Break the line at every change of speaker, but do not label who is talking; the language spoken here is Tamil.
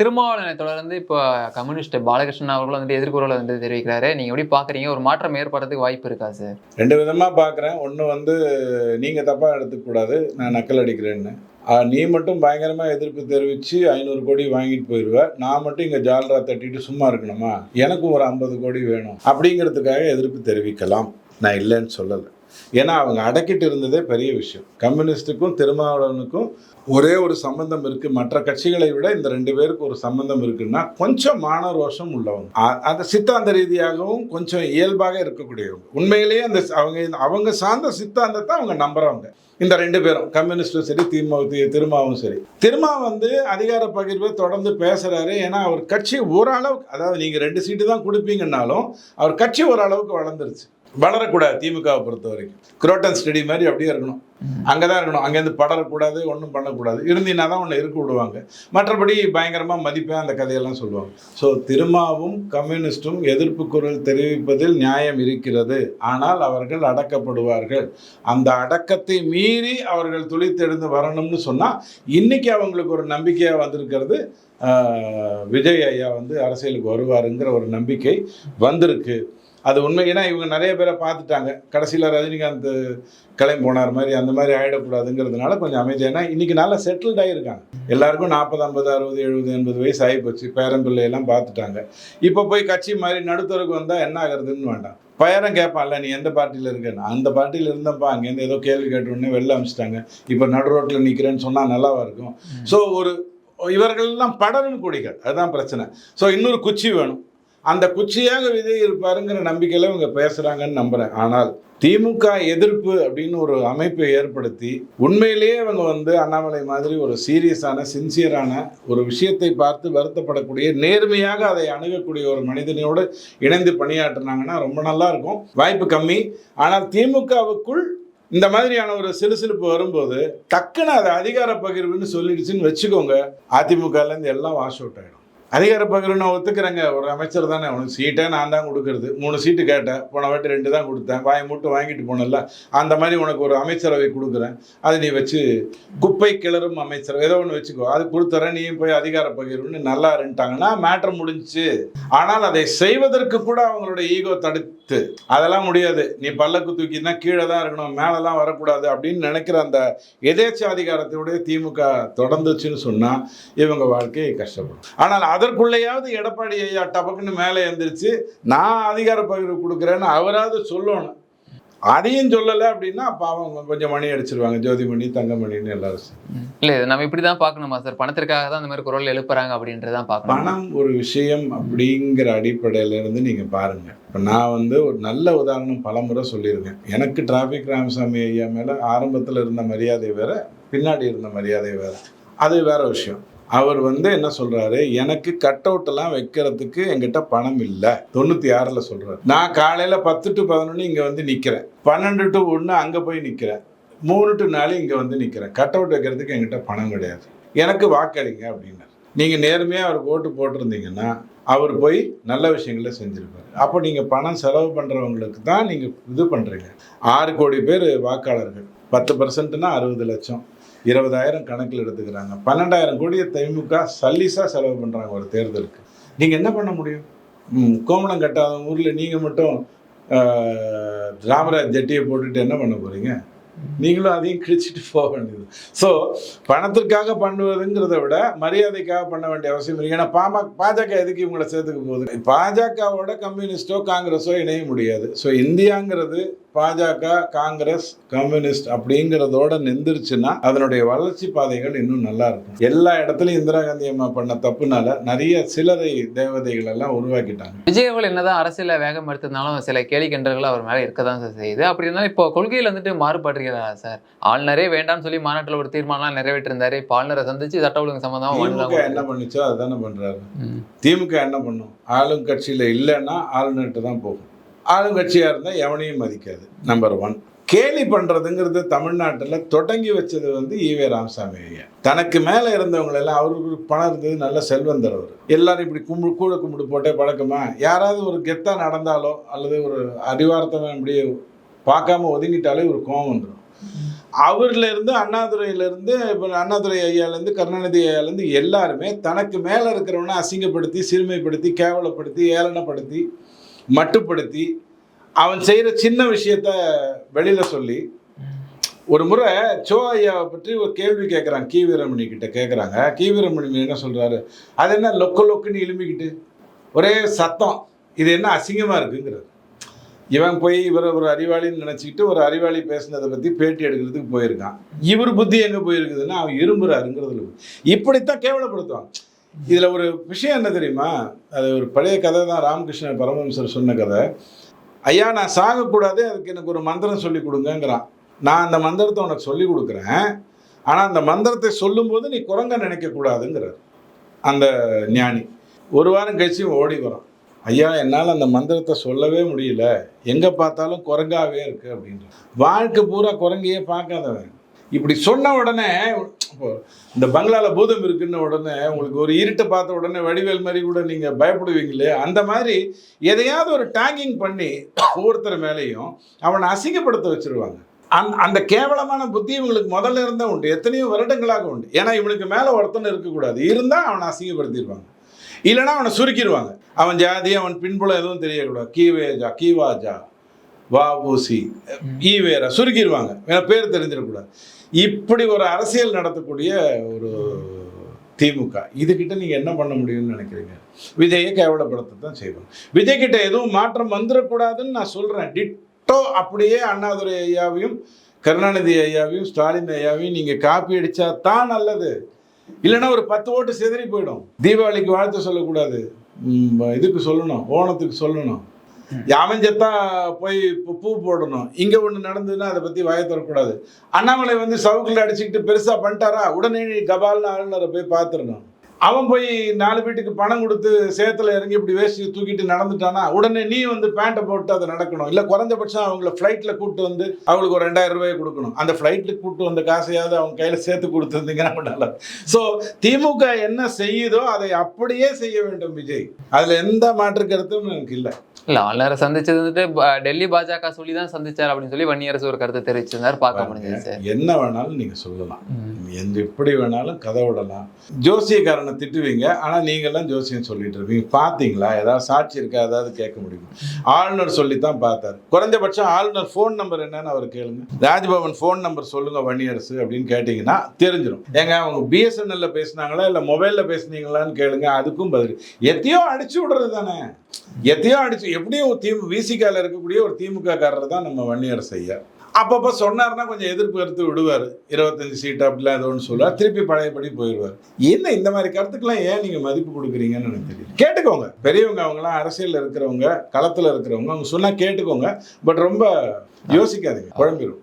திருமாவளவனை தொடர்ந்து இப்போ கம்யூனிஸ்ட் பாலகிருஷ்ணன் அவர்களும் வந்துட்டு எதிர்குறவில் வந்து தெரிவிக்கிறாரு. நீங்கள் எப்படி பார்க்குறீங்க ஒரு மாற்றம் ஏற்படுறதுக்கு வாய்ப்பு இருக்கா சார்
ரெண்டு விதமாக பார்க்குறேன் ஒன்று வந்து நீங்கள் தப்பாக எடுத்துக்கூடாது நான் நக்கல் அடிக்கிறேன்னு. நீ மட்டும் பயங்கரமாக எதிர்ப்பு தெரிவித்து ஐநூறு கோடி வாங்கிட்டு போயிடுவேன் நான் மட்டும் இங்கே ஜால்ரா தட்டிட்டு சும்மா இருக்கணுமா? எனக்கும் ஒரு ஐம்பது கோடி வேணும். அப்படிங்கிறதுக்காக எதிர்ப்பு தெரிவிக்கலாம். நான் இல்லைன்னு சொல்லலை. ஏன்னா அவங்க அடக்கிட்டு இருந்ததே பெரிய விஷயம். கம்யூனிஸ்ட்டுக்கும் திருமாவளவனுக்கும் ஒரே ஒரு சம்பந்தம் இருக்குது மற்ற கட்சிகளை விட இந்த ரெண்டு பேருக்கு ஒரு சம்பந்தம் இருக்குன்னா கொஞ்சம் மான ரோஷம் உள்ளவங்க. அந்த சித்தாந்த ரீதியாகவும் கொஞ்சம் இயல்பாக இருக்கக்கூடியவங்க. உண்மையிலேயே அந்த அவங்க அவங்க சார்ந்த சித்தாந்தத்தை அவங்க நம்புறவங்க. இந்த ரெண்டு பேரும் கம்யூனிஸ்டும் சரி திமுக திருமாவும் சரி. திருமா வந்து அதிகார பகிர்வை தொடர்ந்து பேசுறாரு. ஏன்னா அவர் கட்சி ஓரளவுக்கு அதாவது நீங்க ரெண்டு சீட்டு தான் கொடுப்பீங்கன்னாலும் அவர் கட்சி ஓரளவுக்கு வளர்ந்துருச்சு. வளரக்கூடாது திமுகவை பொறுத்த வரைக்கும். குரோட்டன் ஸ்டடி மாதிரி அப்படியே இருக்கணும். அங்கே தான் இருக்கணும். அங்கேருந்து படரக்கூடாது ஒன்றும் பண்ணக்கூடாது. இருந்தீங்கன்னா தான் ஒன்று இருக்க விடுவாங்க. மற்றபடி பயங்கரமாக மதிப்பேன் அந்த கதையெல்லாம் சொல்லுவாங்க. ஸோ திருமாவும் கம்யூனிஸ்டும் எதிர்ப்பு குரல் தெரிவிப்பதில் நியாயம் இருக்கிறது. ஆனால் அவர்கள் அடக்கப்படுவார்கள். அந்த அடக்கத்தை மீறி அவர்கள் துளித்தெழுந்து வரணும்னு சொன்னால் இன்னைக்கு அவங்களுக்கு ஒரு நம்பிக்கையாக வந்திருக்கிறது விஜய் ஐயா வந்து அரசியலுக்கு வருவாருங்கிற ஒரு நம்பிக்கை வந்திருக்கு. அது உண்மை. ஏன்னா இவங்க நிறைய பேரை பார்த்துட்டாங்க. கடைசியில் ரஜினிகாந்த் கிளம்பி போனார் மாதிரி அந்த மாதிரி ஆகிடக்கூடாதுங்கிறதுனால கொஞ்சம் அமைதியாக ஏன்னா இன்னைக்கு நல்லா செட்டில்ட் ஆகிருக்காங்க எல்லாருக்கும் நாற்பது ஐம்பது அறுபது எழுபது எண்பது வயசு ஆகி போச்சு பேரம்பிள்ளை எல்லாம் பார்த்துட்டாங்க. இப்போ போய் கட்சி மாதிரி நடுத்தருக்கு வந்தால் என்ன ஆகுறதுன்னு வேண்டாம். பையனும் கேட்பான்ல நீ எந்த பார்ட்டியில் இருக்கேன்னு அந்த பார்ட்டியில் இருந்தப்பா அங்கேருந்து ஏதோ கேள்வி கேட்ட உடனே வெளில அமிச்சிட்டாங்க. இப்போ நடு ரோட்டில் நிற்கிறேன்னு சொன்னால் நல்லாவா இருக்கும்? ஸோ ஒரு இவர்கள்லாம் படரும் கொடிகள். அதுதான் பிரச்சனை. ஸோ இன்னொரு குச்சி வேணும். அந்த குச்சியாக விஜய் இருப்பாருங்கிற நம்பிக்கையில் இவங்க பேசுகிறாங்கன்னு நம்புகிறேன் ஆனால் திமுக எதிர்ப்பு அப்படின்னு ஒரு அமைப்பை ஏற்படுத்தி உண்மையிலேயே அவங்க வந்து அண்ணாமலை மாதிரி ஒரு சீரியஸான சின்சியரான ஒரு விஷயத்தை பார்த்து வருத்தப்படக்கூடிய நேர்மையாக அதை அணுகக்கூடிய ஒரு மனிதனோடு இணைந்து பணியாற்றினாங்கன்னா ரொம்ப நல்லா இருக்கும். வாய்ப்பு கம்மி. ஆனால் திமுகவுக்குள் இந்த மாதிரியான ஒரு சிலுசிலுப்பு வரும்போது டக்குன்னு அதை அதிகார பகிர்வுன்னு சொல்லிடுச்சுன்னு வச்சுக்கோங்க. அதிமுகலேருந்து எல்லாம் வாஷ் அவுட் ஆகிடும் அதிகார பகிர்வு நான் ஒத்துக்கிறேங்க. ஒரு அமைச்சர் தானே. உனக்கு சீட்டை நான் தான் கொடுக்கறது. மூணு சீட்டு கேட்டேன். போன வாட்டி ரெண்டு தான் கொடுத்தேன். வாயை மூட்டு வாங்கிட்டு போனல அந்த மாதிரி உனக்கு ஒரு அமைச்சரவை கொடுக்குறேன். அதை நீ வச்சு குப்பை கிளறும் அமைச்சர் ஏதோ ஒன்று வச்சுக்கோ. அது கொடுத்துறேன் நீயும் போய் அதிகார பகிர்வுன்னு நல்லா இருந்துட்டாங்கன்னா மேட்ரு முடிஞ்சிச்சு. ஆனால் அதை செய்வதற்கு கூட அவங்களோட ஈகோ பத்து அதெல்லாம் முடியாது. நீ பல்லக்கு தூக்கினா கீழே தான் இருக்கணும் மேலெல்லாம் வரக்கூடாது அப்படின்னு நினைக்கிற அந்த எதேச்சாதிகாரத்தோடய திமுக தொடர்ந்துச்சுன்னு சொன்னால் இவங்க வாழ்க்கையை கஷ்டப்படும். ஆனால் அதற்குள்ளேயாவது எடப்பாடி ஐயா டபக்குன்னு மேலே எழுந்திரிச்சு நான் அதிகார பகிர்வு கொடுக்குறேன்னு அவராவது சொல்லணும். அதையும் சொல்லலை அப்படின்னா அப்போ அவங்க கொஞ்சம் மணி அடிச்சிருவாங்க. ஜோதிமணி தங்கமணின்னு எல்லாரும்.
இல்ல இது நம்ம இப்படிதான் பார்க்கணுமா சார்? பணத்திற்காக தான் இந்த மாதிரி குரல் எழுப்புறாங்க அப்படின்றதான் பார்க்கணும்.
பணம் ஒரு விஷயம் அப்படிங்கிற அடிப்படையில இருந்து நீங்கள் பாருங்கள் இப்போ நான் வந்து ஒரு நல்ல உதாரணம் பலமுறை சொல்லியிருக்கேன். எனக்கு டிராஃபிக் ராமசாமி ஐயா மேலே ஆரம்பத்தில் இருந்த மரியாதை வேற பின்னாடி இருந்த மரியாதை வேற. அது வேற விஷயம். அவர் வந்து என்ன சொல்றாரு? எனக்கு கட் அவுட்டெல்லாம் வைக்கிறதுக்கு என்கிட்ட பணம் இல்லை. தொண்ணூற்றி ஆறில் சொல்றாரு. நான் காலையில் பத்து டு பதினொன்று இங்கே வந்து நிற்கிறேன் பன்னெண்டு டு ஒன்று அங்கே போய் நிற்கிறேன் மூணு டு நாலு இங்கே வந்து நிற்கிறேன் கட் அவுட் வைக்கிறதுக்கு என்கிட்ட பணம் கிடையாது. எனக்கு வாக்களிங்க அப்படின்னாரு. நீங்கள் நேர்மையாக அவருக்கு ஓட்டு போட்டிருந்தீங்கன்னா அவர் போய் நல்ல விஷயங்களை செஞ்சுருப்பாரு. அப்போ நீங்கள் பணம் செலவு பண்ணுறவங்களுக்கு தான் நீங்கள் இது பண்ணுறீங்க ஆறு கோடி பேர் வாக்காளர்கள். பத்து பர்சன்ட்னா அறுபது லட்சம். இருபதாயிரம் கணக்கில் எடுத்துக்கிறாங்க. பன்னெண்டாயிரம் கோடியை திமுக சல்லீஸாக செலவு பண்ணுறாங்க ஒரு தேர்தலுக்கு. நீங்கள் என்ன பண்ண முடியும்? கோமணம் கட்டாத ஊரில் நீங்கள் மட்டும் ராமராஜ் ஜட்டியை போட்டுட்டு என்ன பண்ண போகிறீங்க நீங்களும் அதையும் கிழிச்சிட்டு போக வேண்டியது. ஸோ பணத்திற்காக பண்ணுவதுங்கிறத விட மரியாதைக்காக பண்ண வேண்டிய அவசியம் இல்லை. ஏன்னா பாமக பாஜக எதுக்கு இவங்களை சேர்த்துக்க போகுது? பாஜகவோட கம்யூனிஸ்டோ காங்கிரஸோ இணைய முடியாது. ஸோ இந்தியாங்கிறது பாஜக காங்கிரஸ் கம்யூனிஸ்ட் அப்படிங்கிறதோட நின்றுச்சுன்னா அதனுடைய வளர்ச்சி பாதைகள் இன்னும் நல்லா இருக்கும். எல்லா இடத்துலையும் இந்திரா காந்தி அம்மா பண்ண தப்புனால நிறைய சிலரை தேவதைகள் எல்லாம் உருவாக்கிட்டாங்க.
விஜய் அவர்கள் என்னதான் அரசியல வேகம் எடுத்ததுனாலும் சில கேலி கிண்டல்கள் அவர் மேல இருக்கதான் சார் செய்யுது. அப்படி இருந்தாலும் இப்போ கொள்கையில வந்துட்டு மாறுபடுறீங்களா சார்? ஆளுநரே வேண்டாம்னு சொல்லி மாநாட்டில் ஒரு தீர்மானம் நிறைவேற்றிருந்தாரு. இப்போ ஆளுநரை சந்திச்சு சட்ட ஒழுங்கு சம்பந்தமா மனு
திமுக என்ன
தான்
பண்ணுச்சோ அதுதானே பண்றாரு.
ம்.
திமுக என்ன பண்ணும்? ஆளுங்கட்சியில் இல்லைன்னா ஆளுநர்கிட்ட தான் போகும். ஆளுங்கட்சியாக இருந்தால் எவனையும் மதிக்காது. நம்பர் ஒன் கேலி பண்ணுறதுங்கிறது தமிழ்நாட்டில் தொடங்கி வச்சது வந்து ஈவே ராமசாமி ஐயா. தனக்கு மேலே இருந்தவங்களெல்லாம் அவருக்கு பணம் இருந்தது நல்ல செல்வந்தர் அவர். எல்லாரும் இப்படி கும்பிடு கூட கும்பிடு போட்டே பழக்கமா? யாராவது ஒரு கெத்தாக நடந்தாலோ அல்லது ஒரு அறிவார்த்தவன் அப்படியே பார்க்காம ஒதுங்கிட்டாலே ஒரு கோவம் வந்துடும் அவர்லேருந்து இப்போ அண்ணாதுரை ஐயாலேருந்து கருணாநிதி ஐயாலேருந்து எல்லாருமே தனக்கு மேலே இருக்கிறவனை அசிங்கப்படுத்தி சிறுமைப்படுத்தி கேவலப்படுத்தி ஏளனப்படுத்தி மட்டுப்படுத்தி அவன் செய்கிற சின்ன விஷயத்த வெளியில் சொல்லி ஒரு முறை சோ ஐயாவை பற்றி ஒரு கேள்வி கேட்குறாங்க கி. வீரமணி கிட்ட கேட்குறாங்க கி. வீரமணி என்ன சொல்கிறாரு அது என்ன லொக்க லொக்குன்னு இலுமிக்கிட்டு ஒரே சத்தம். இது என்ன அசிங்கமாக இருக்குங்கிறது. இவன் போய் இவரை ஒரு அறிவாளின்னு நினச்சிக்கிட்டு ஒரு அறிவாளி பேசுனதை பற்றி பேட்டி எடுக்கிறதுக்கு போயிருக்கான். இவர் புத்தி எங்கே போயிருக்குதுன்னா அவன் இரும்புறாருங்கிறதுல இப்படித்தான் கேவலப்படுத்துவான். இதில் ஒரு விஷயம் என்ன தெரியுமா? அது ஒரு பழைய கதை தான் ராமகிருஷ்ண பரமஹம்சர் சொன்ன கதை. ஐயா நான் சாகக்கூடாது அதுக்கு எனக்கு ஒரு மந்திரம் சொல்லி கொடுங்கங்கிறான். நான் அந்த மந்திரத்தை உனக்கு சொல்லி கொடுக்குறேன். ஆனால் அந்த மந்திரத்தை சொல்லும்போது நீ குரங்க நினைக்கக்கூடாதுங்கிறார். அந்த ஞானி. ஒரு வாரம் கழிச்சு ஓடி வரும் ஐயா என்னால் அந்த மந்திரத்தை சொல்லவே முடியல. எங்கே பார்த்தாலும் குரங்காகவே இருக்குது அப்படின்ற வாழ்க்கை பூரா குரங்கையே பார்க்காதவன். இப்படி சொன்ன உடனே இப்போ இந்த பங்களால பூதம் இருக்குன்ன உடனே உங்களுக்கு ஒரு இருட்டை பார்த்த உடனே வடிவேல் மாதிரி கூட நீங்கள் பயப்படுவீங்களே அந்த மாதிரி எதையாவது ஒரு டேங்கிங் பண்ணி ஒவ்வொருத்தர் மேலேயும் அவனை அசிங்கப்படுத்த வச்சிருவாங்க. அந் அந்த கேவலமான புத்தி இவங்களுக்கு முதல்ல இருந்தால் உண்டு எத்தனையோ வருடங்களாக உண்டு. ஏன்னா இவனுக்கு மேலே ஒருத்தன் இருக்கக்கூடாது. இருந்தால் அவனை அசிங்கப்படுத்திடுவாங்க இல்லைன்னா அவனை சுருக்கிடுவாங்க அவன் ஜாதி அவன் பின்புலம் எதுவும் தெரியக்கூடாது. கீவேஜா கீவாஜா வா ஈவேரா சுருக்கிடுவாங்க வேற பேர் தெரிஞ்சிடக்கூடாது. இப்படி ஒரு அரசியல் நடத்தக்கூடிய ஒரு திமுக இதுகிட்ட நீங்கள் என்ன பண்ண முடியும்னு நினைக்கிறீங்க? விஜயை கேவலப்படுத்த தான் செய்வோம் விஜய் கிட்ட எதுவும் மாற்றம் வந்துடக்கூடாதுன்னு நான் சொல்கிறேன் டிட்டோ அப்படியே அண்ணாதுரை ஐயாவையும் கருணாநிதி ஐயாவையும் ஸ்டாலின் ஐயாவையும் நீங்கள் காப்பி அடித்தா தான் நல்லது. இல்லைன்னா ஒரு பத்து ஓட்டு சிதறி போயிடும். தீபாவளிக்கு வாழ்த்து சொல்லக்கூடாது. இதுக்கு சொல்லணும். ஓணத்துக்கு சொல்லணும். யாவன் செத்தா போய் பூ- பூ போடணும். இங்கே ஒன்று நடந்ததுன்னா அதை பற்றி வாய தரக்கூடாது அண்ணாமலை வந்து சவுக்கில் அடிச்சுக்கிட்டு பெருசாக பண்ணிட்டாரா? உடனே கபால்னு ஆளுநரை போய் பார்த்துடணும். அவன் போய் நாலு வீட்டுக்கு பணம் கொடுத்து சேத்துல இறங்கி இப்படி வேஷ்டி தூக்கிட்டு நடந்துட்டானா உடனே நீ வந்து பேண்ட்டை போட்டு அதை நடக்கணும். இல்லை குறைஞ்சபட்சம் அவங்கள ஃப்ளைட்டில் கூட்டு வந்து அவங்களுக்கு ஒரு ரெண்டாயிரம் ரூபாய் கொடுக்கணும். அந்த ஃப்ளைட்டில் கூட்டு வந்த காசையாவது அவங்க கையில் சேர்த்து கொடுத்துருந்தீங்கன்னா நல்லா ஸோ திமுக என்ன செய்யுதோ அதை அப்படியே செய்ய வேண்டும் விஜய். அதில் எந்த மாற்று கருத்தும் எனக்கு இல்லை.
இல்ல ஆளுநரை சந்திச்சது வந்துட்டு டெல்லி பாஜக சொல்லி தான் சந்திச்சார் அப்படின்னு சொல்லி வன்னியரசு ஒரு கருத்தை தெரிவிச்சிருந்தார். பார்க்க முடிஞ்சது சார்.
என்ன வேணாலும் நீங்கள் சொல்லலாம். எந்த எப்படி வேணாலும் கதை விடலாம். ஜோசியக்காரனை திட்டுவீங்க. ஆனால் நீங்கள்லாம் ஜோசியம் சொல்லிட்டு இருப்பீங்க. பார்த்தீங்களா ஏதாவது சாட்சி இருக்கா? ஏதாவது கேட்க முடியுமா? ஆளுநர் சொல்லி தான் பார்த்தாரு. குறைஞ்சபட்சம் ஆளுநர் ஃபோன் நம்பர் என்னன்னு அவர் கேளுங்க. ராஜ்பவன் ஃபோன் நம்பர் சொல்லுங்க வன்னியரசு அப்படின்னு கேட்டிங்கன்னா தெரிஞ்சிடும் ஏங்க அவங்க பிஎஸ்என்எல்ல பேசுனாங்களா? இல்லை மொபைலில் பேசுனீங்களான்னு கேளுங்க. அதுக்கும் பதில். எத்தையோ அடிச்சு விடுறது தானே. எத்தையோ அடிச்சு எப்படியும் திமுக விசிகால இருக்கக்கூடிய ஒரு திமுக காரர் தான் நம்ம வன்னியரசு ஐயா. அப்பப்போ சொன்னார்னா கொஞ்சம் எதிர்ப்பு கருத்து விடுவார். இருபத்தஞ்சு சீட் அப்படிலாம் ஏதோ ஒன்று சொல்லுவார். திருப்பி பழையபடி போயிடுவார். என்ன இந்த மாதிரி கருத்துக்கெல்லாம் ஏன் நீங்கள் மதிப்பு கொடுக்குறீங்கன்னு எனக்கு தெரியும் கேட்டுக்கோங்க. பெரியவங்க அவங்களாம் அரசியலில் இருக்கிறவங்க களத்தில் இருக்கிறவங்க அவங்க சொன்னால் கேட்டுக்கோங்க. பட் ரொம்ப யோசிக்காதீங்க. குழம்பிடும்